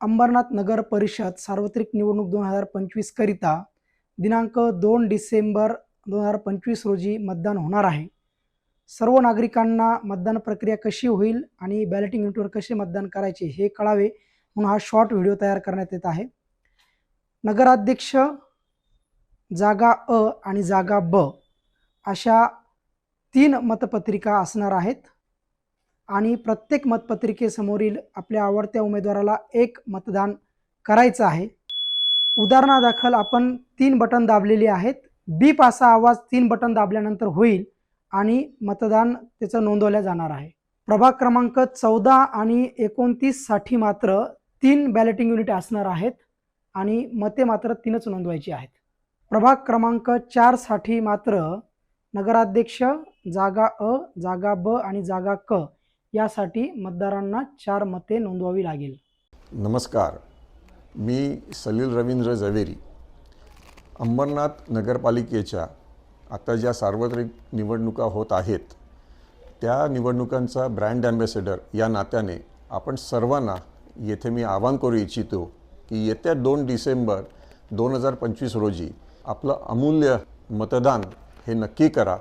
अंबरनाथ नगर परिषद सार्वत्रिक निवडणूक दोन हजार पंचवीस करिता दिनांक दोन डिसेंबर दोन हजार पंचवीस रोजी मतदान होणार आहे. सर्व नागरिकांना मतदान प्रक्रिया कशी होईल आणि बॅलेटिंग युनिटवर कसे मतदान करायचे हे कळावे म्हणून हा शॉर्ट व्हिडिओ तयार करण्यात येत आहे. नगराध्यक्ष जागा अ आणि जागा ब अशा तीन मतपत्रिका असणार आहेत. आणि प्रत्येक मतपत्रिकेसमोरील आपल्या आवडत्या उमेदवाराला एक मतदान करायचं आहे. उदाहरणादाखल आपण तीन बटन दाबलेली आहेत. बीप असा आवाज तीन बटन दाबल्यानंतर होईल आणि मतदान त्याचं नोंदवल्या जाणार आहे. प्रभाग क्रमांक चौदा आणि एकोणतीससाठी मात्र तीन बॅलेटिंग युनिट असणार आहेत आणि मते मात्र तीनच नोंदवायची आहेत. प्रभाग क्रमांक चारसाठी मात्र नगराध्यक्ष जागा अ जागा ब आणि जागा क यासाठी मतदारांना चार मते नोंदवावी लागेल. नमस्कार. मी सलील रवींद्र जवेरी अंबरनाथ नगरपालिकेच्या आता ज्या सार्वत्रिक निवडणुका होत आहेत त्या निवडणुकांचा ब्रँड ॲम्बॅसेडर या नात्याने आपण सर्वांना येथे मी आवाहन करू इच्छितो की येत्या दोन डिसेंबर दोन हजार पंचवीस रोजी आपलं अमूल्य मतदान हे नक्की करा.